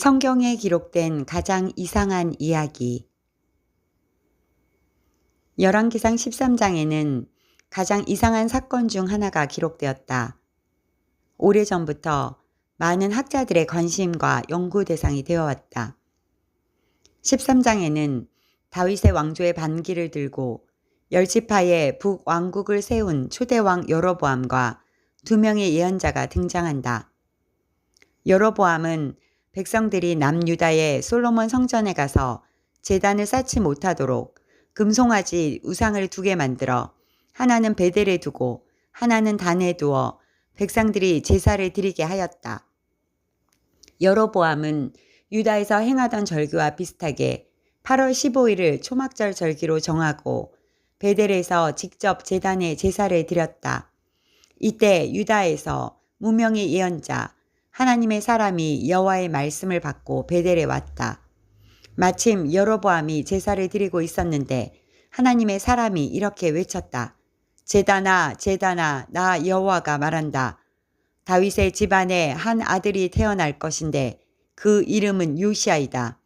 성경에 기록된 가장 이상한 이야기. 열왕기상 13장에는 가장 이상한 사건 중 하나가 기록되었다. 오래전부터 많은 학자들의 관심과 연구 대상이 되어 왔다. 13장에는 다윗의 왕조의 반기를 들고 열지파의 북왕국을 세운 초대왕 여로보암과 두 명의 예언자가 등장한다. 여로보암은 백성들이 남유다의 솔로몬 성전에 가서 재단을 쌓지 못하도록 금송아지 우상을 두 개 만들어 하나는 베델에 두고 하나는 단에 두어 백성들이 제사를 드리게 하였다. 여로보암은 유다에서 행하던 절기와 비슷하게 8월 15일을 초막절 절기로 정하고 베델에서 직접 재단에 제사를 드렸다. 이때 유다에서 무명의 예언자 하나님의 사람이 여호와의 말씀을 받고 베델에 왔다. 마침 여로보암이 제사를 드리고 있었는데 하나님의 사람이 이렇게 외쳤다. 제단아 제단아 나 여호와가 말한다. 다윗의 집안에 한 아들이 태어날 것인데 그 이름은 요시아이다.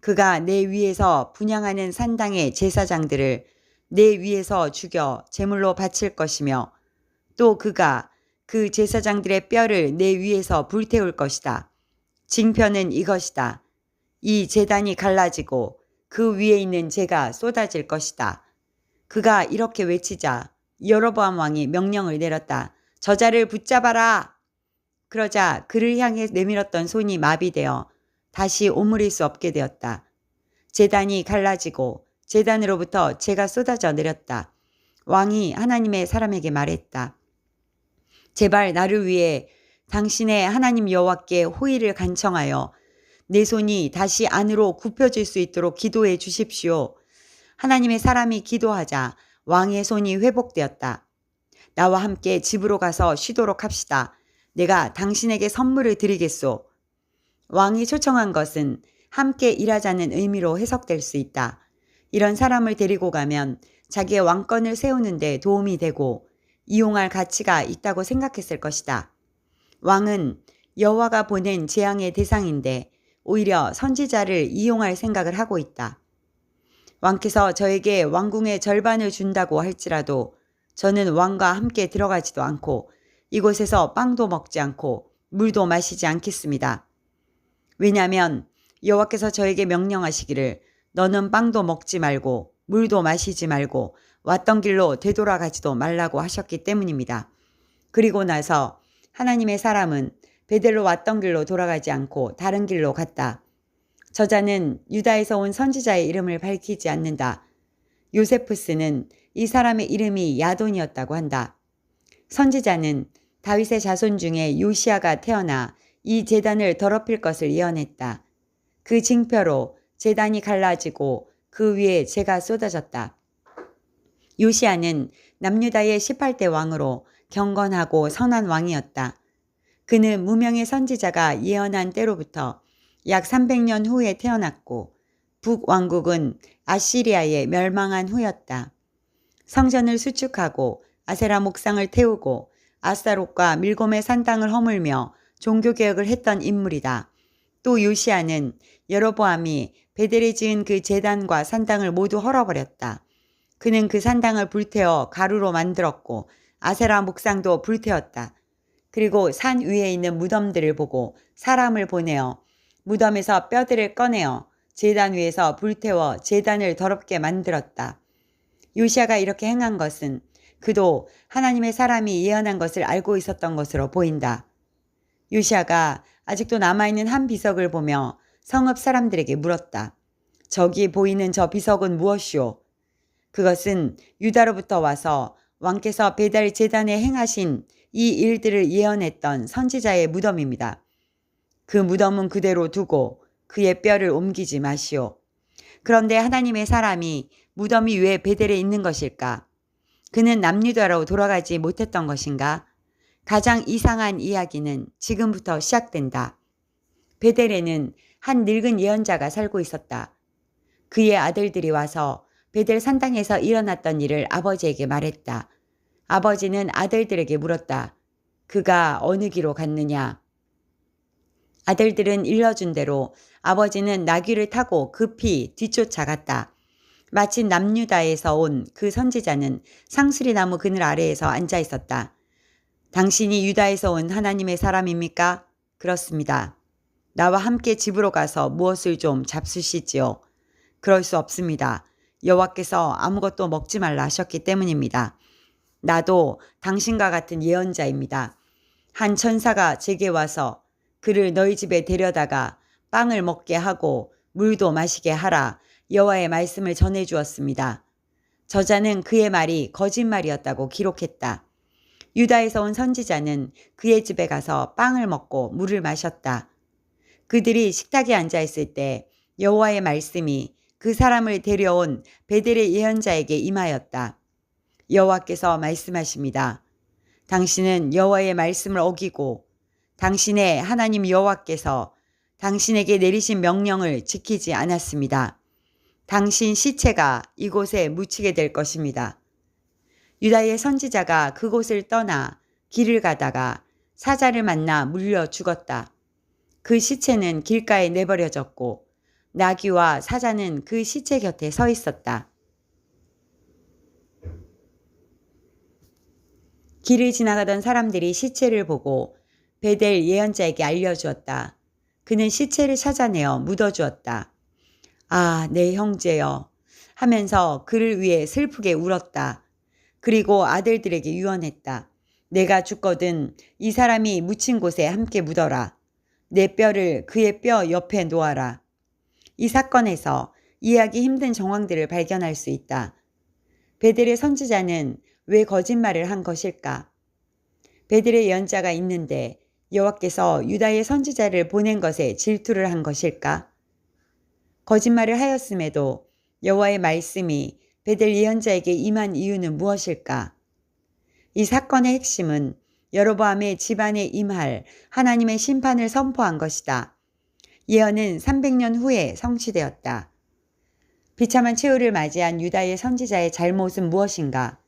그가 내 위에서 분양하는 산당의 제사장들을 내 위에서 죽여 제물로 바칠 것이며 또 그가 그 제사장들의 뼈를 내 위에서 불태울 것이다. 징표는 이것이다. 이 재단이 갈라지고 그 위에 있는 재가 쏟아질 것이다. 그가 이렇게 외치자 여로보암 왕이 명령을 내렸다. 저자를 붙잡아라. 그러자 그를 향해 내밀었던 손이 마비되어 다시 오므릴 수 없게 되었다. 재단이 갈라지고 재단으로부터 재가 쏟아져 내렸다. 왕이 하나님의 사람에게 말했다. 제발 나를 위해 당신의 하나님 여호와께 호의를 간청하여 내 손이 다시 안으로 굽혀질 수 있도록 기도해 주십시오. 하나님의 사람이 기도하자 왕의 손이 회복되었다. 나와 함께 집으로 가서 쉬도록 합시다. 내가 당신에게 선물을 드리겠소. 왕이 초청한 것은 함께 일하자는 의미로 해석될 수 있다. 이런 사람을 데리고 가면 자기의 왕권을 세우는데 도움이 되고 이용할 가치가 있다고 생각했을 것이다. 왕은 여호와가 보낸 재앙의 대상인데 오히려 선지자를 이용할 생각을 하고 있다. 왕께서 저에게 왕궁의 절반을 준다고 할지라도 저는 왕과 함께 들어가지도 않고 이곳에서 빵도 먹지 않고 물도 마시지 않겠습니다. 왜냐하면 여호와께서 저에게 명령하시기를 너는 빵도 먹지 말고 물도 마시지 말고 왔던 길로 되돌아가지도 말라고 하셨기 때문입니다. 그리고 나서 하나님의 사람은 베델로 왔던 길로 돌아가지 않고 다른 길로 갔다. 저자는 유다에서 온 선지자의 이름을 밝히지 않는다. 요세프스는 이 사람의 이름이 야돈이었다고 한다. 선지자는 다윗의 자손 중에 요시아가 태어나 이 재단을 더럽힐 것을 예언했다. 그 징표로 재단이 갈라지고 그 위에 재가 쏟아졌다. 요시아는 남유다의 18대 왕으로 경건하고 선한 왕이었다. 그는 무명의 선지자가 예언한 때로부터 약 300년 후에 태어났고 북왕국은 아시리아에 멸망한 후였다. 성전을 수축하고 아세라 목상을 태우고 아스타롯과 밀곰의 산당을 허물며 종교개혁을 했던 인물이다. 또 요시아는 여로보암이 베델에 지은 그 재단과 산당을 모두 헐어버렸다. 그는 그 산당을 불태워 가루로 만들었고 아세라 목상도 불태웠다. 그리고 산 위에 있는 무덤들을 보고 사람을 보내어 무덤에서 뼈들을 꺼내어 재단 위에서 불태워 재단을 더럽게 만들었다. 요시아가 이렇게 행한 것은 그도 하나님의 사람이 예언한 것을 알고 있었던 것으로 보인다. 요시아가 아직도 남아있는 한 비석을 보며 성읍 사람들에게 물었다. 저기 보이는 저 비석은 무엇이오? 그것은 유다로부터 와서 왕께서 배달 재단에 행하신 이 일들을 예언했던 선지자의 무덤입니다. 그 무덤은 그대로 두고 그의 뼈를 옮기지 마시오. 그런데 하나님의 사람이 무덤이 왜 베델에 있는 것일까? 그는 남유다로 돌아가지 못했던 것인가? 가장 이상한 이야기는 지금부터 시작된다. 베델에는 한 늙은 예언자가 살고 있었다. 그의 아들들이 와서 베델 산당에서 일어났던 일을 아버지에게 말했다. 아버지는 아들들에게 물었다. 그가 어느 길로 갔느냐? 아들들은 일러준 대로 아버지는 나귀를 타고 급히 뒤쫓아갔다. 마침 남유다에서 온 그 선지자는 상수리 나무 그늘 아래에서 앉아 있었다. 당신이 유다에서 온 하나님의 사람입니까? 그렇습니다. 나와 함께 집으로 가서 무엇을 좀 잡수시지요. 그럴 수 없습니다. 여호와께서 아무것도 먹지 말라 하셨기 때문입니다. 나도 당신과 같은 예언자입니다. 한 천사가 제게 와서 그를 너희 집에 데려다가 빵을 먹게 하고 물도 마시게 하라 여호와의 말씀을 전해 주었습니다. 저자는 그의 말이 거짓말이었다고 기록했다. 유다에서 온 선지자는 그의 집에 가서 빵을 먹고 물을 마셨다. 그들이 식탁에 앉아 있을 때 여호와의 말씀이 그 사람을 데려온 베델의 예언자에게 임하였다. 여호와께서 말씀하십니다. 당신은 여호와의 말씀을 어기고 당신의 하나님 여호와께서 당신에게 내리신 명령을 지키지 않았습니다. 당신 시체가 이곳에 묻히게 될 것입니다. 유다의 선지자가 그곳을 떠나 길을 가다가 사자를 만나 물려 죽었다. 그 시체는 길가에 내버려졌고 나귀와 사자는 그 시체 곁에 서 있었다. 길을 지나가던 사람들이 시체를 보고 베델 예언자에게 알려주었다. 그는 시체를 찾아내어 묻어주었다. 아, 내 형제여. 하면서 그를 위해 슬프게 울었다. 그리고 아들들에게 유언했다. 내가 죽거든 이 사람이 묻힌 곳에 함께 묻어라. 내 뼈를 그의 뼈 옆에 놓아라. 이 사건에서 이해하기 힘든 정황들을 발견할 수 있다. 베델의 선지자는 왜 거짓말을 한 것일까? 베델의 연자가 있는데 여호와께서 유다의 선지자를 보낸 것에 질투를 한 것일까? 거짓말을 하였음에도 여호와의 말씀이 베델 예언자에게 임한 이유는 무엇일까? 이 사건의 핵심은 여로보암의 집안에 임할 하나님의 심판을 선포한 것이다. 예언은 300년 후에 성취되었다. 비참한 최후를 맞이한 유다의 선지자의 잘못은 무엇인가?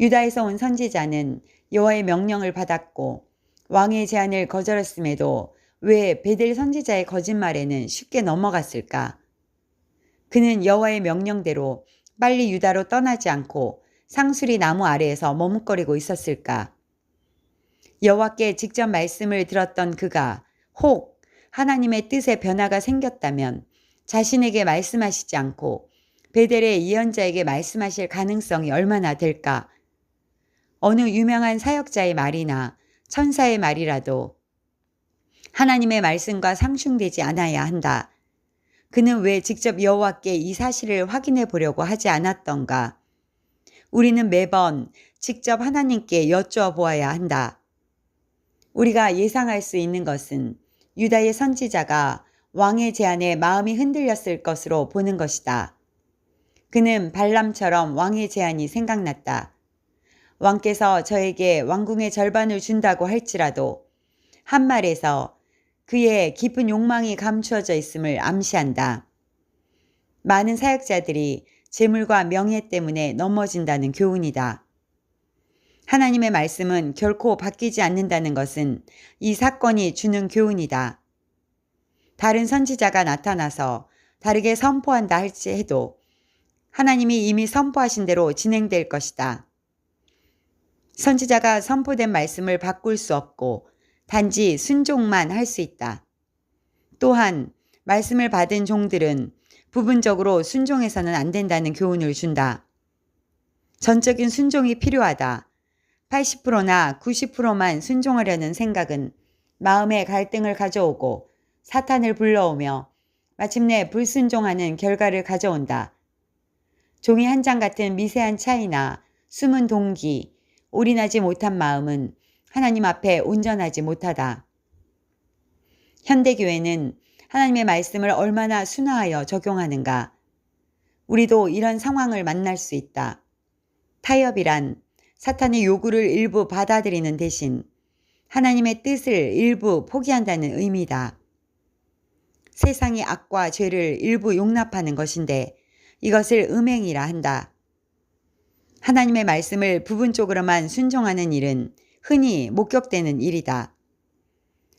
유다에서 온 선지자는 여호와의 명령을 받았고 왕의 제안을 거절했음에도 왜 베델 선지자의 거짓말에는 쉽게 넘어갔을까? 그는 여호와의 명령대로 빨리 유다로 떠나지 않고 상수리 나무 아래에서 머뭇거리고 있었을까? 여호와께 직접 말씀을 들었던 그가 혹 하나님의 뜻에 변화가 생겼다면 자신에게 말씀하시지 않고 베델의 예언자에게 말씀하실 가능성이 얼마나 될까? 어느 유명한 사역자의 말이나 천사의 말이라도 하나님의 말씀과 상충되지 않아야 한다. 그는 왜 직접 여호와께 이 사실을 확인해 보려고 하지 않았던가? 우리는 매번 직접 하나님께 여쭈어 보아야 한다. 우리가 예상할 수 있는 것은 유다의 선지자가 왕의 제안에 마음이 흔들렸을 것으로 보는 것이다. 그는 발람처럼 왕의 제안이 생각났다. 왕께서 저에게 왕궁의 절반을 준다고 할지라도 한 말에서 그의 깊은 욕망이 감추어져 있음을 암시한다. 많은 사역자들이 재물과 명예 때문에 넘어진다는 교훈이다. 하나님의 말씀은 결코 바뀌지 않는다는 것은 이 사건이 주는 교훈이다. 다른 선지자가 나타나서 다르게 선포한다 할지 해도 하나님이 이미 선포하신 대로 진행될 것이다. 선지자가 선포된 말씀을 바꿀 수 없고 단지 순종만 할 수 있다. 또한 말씀을 받은 종들은 부분적으로 순종해서는 안 된다는 교훈을 준다. 전적인 순종이 필요하다. 80%나 90%만 순종하려는 생각은 마음의 갈등을 가져오고 사탄을 불러오며 마침내 불순종하는 결과를 가져온다. 종이 한 장 같은 미세한 차이나 숨은 동기, 올인하지 못한 마음은 하나님 앞에 온전하지 못하다. 현대교회는 하나님의 말씀을 얼마나 순화하여 적용하는가. 우리도 이런 상황을 만날 수 있다. 타협이란 사탄의 요구를 일부 받아들이는 대신 하나님의 뜻을 일부 포기한다는 의미다. 세상의 악과 죄를 일부 용납하는 것인데 이것을 음행이라 한다. 하나님의 말씀을 부분적으로만 순종하는 일은 흔히 목격되는 일이다.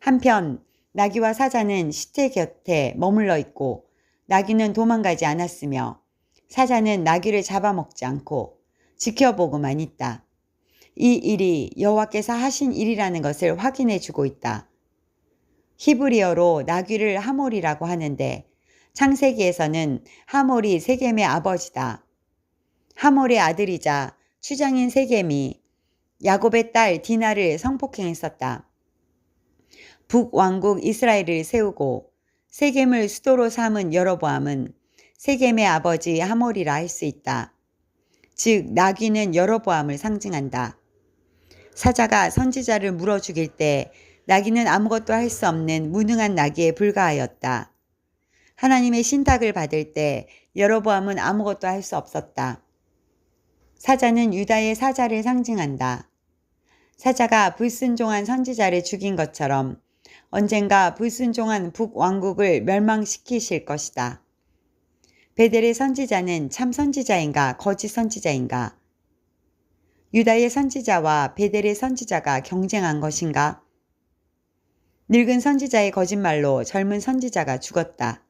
한편 나귀와 사자는 시체 곁에 머물러 있고 나귀는 도망가지 않았으며 사자는 나귀를 잡아먹지 않고 지켜보고만 있다. 이 일이 여호와께서 하신 일이라는 것을 확인해 주고 있다. 히브리어로 나귀를 하몰이라고 하는데 창세기에서는 하몰이 세겜의 아버지다. 하몰의 아들이자 추장인 세겜이 야곱의 딸 디나를 성폭행했었다. 북왕국 이스라엘을 세우고 세겜을 수도로 삼은 여로보암은 세겜의 아버지 하몰이라 할 수 있다. 즉 나귀는 여로보암을 상징한다. 사자가 선지자를 물어 죽일 때 나귀는 아무것도 할 수 없는 무능한 나귀에 불과하였다. 하나님의 신탁을 받을 때 여로보암은 아무것도 할 수 없었다. 사자는 유다의 사자를 상징한다. 사자가 불순종한 선지자를 죽인 것처럼 언젠가 불순종한 북왕국을 멸망시키실 것이다. 베델의 선지자는 참 선지자인가 거짓 선지자인가? 유다의 선지자와 베델의 선지자가 경쟁한 것인가? 늙은 선지자의 거짓말로 젊은 선지자가 죽었다.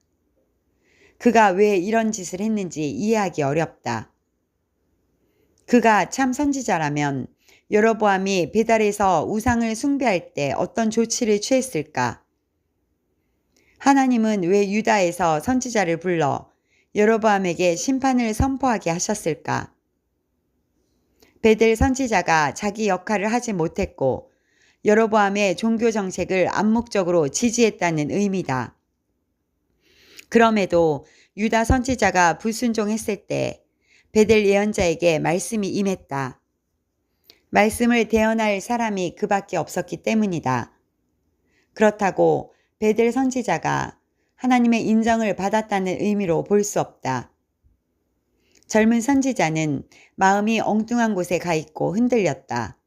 그가 왜 이런 짓을 했는지 이해하기 어렵다. 그가 참 선지자라면 여로보암이 베달에서 우상을 숭배할 때 어떤 조치를 취했을까? 하나님은 왜 유다에서 선지자를 불러 여로보암에게 심판을 선포하게 하셨을까? 베델 선지자가 자기 역할을 하지 못했고 여로보암의 종교 정책을 암묵적으로 지지했다는 의미다. 그럼에도 유다 선지자가 불순종했을 때 베델 예언자에게 말씀이 임했다. 말씀을 대언할 사람이 그밖에 없었기 때문이다. 그렇다고 베델 선지자가 하나님의 인정을 받았다는 의미로 볼 수 없다. 젊은 선지자는 마음이 엉뚱한 곳에 가 있고 흔들렸다.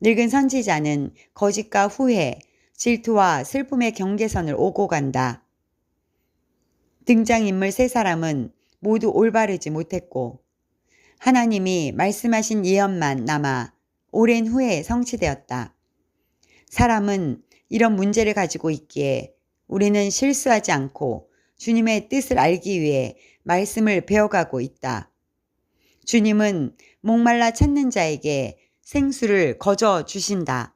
늙은 선지자는 거짓과 후회, 질투와 슬픔의 경계선을 오고 간다. 등장인물 세 사람은 모두 올바르지 못했고 하나님이 말씀하신 예언만 남아 오랜 후에 성취되었다. 사람은 이런 문제를 가지고 있기에 우리는 실수하지 않고 주님의 뜻을 알기 위해 말씀을 배워가고 있다. 주님은 목말라 찾는 자에게 생수를 거저 주신다.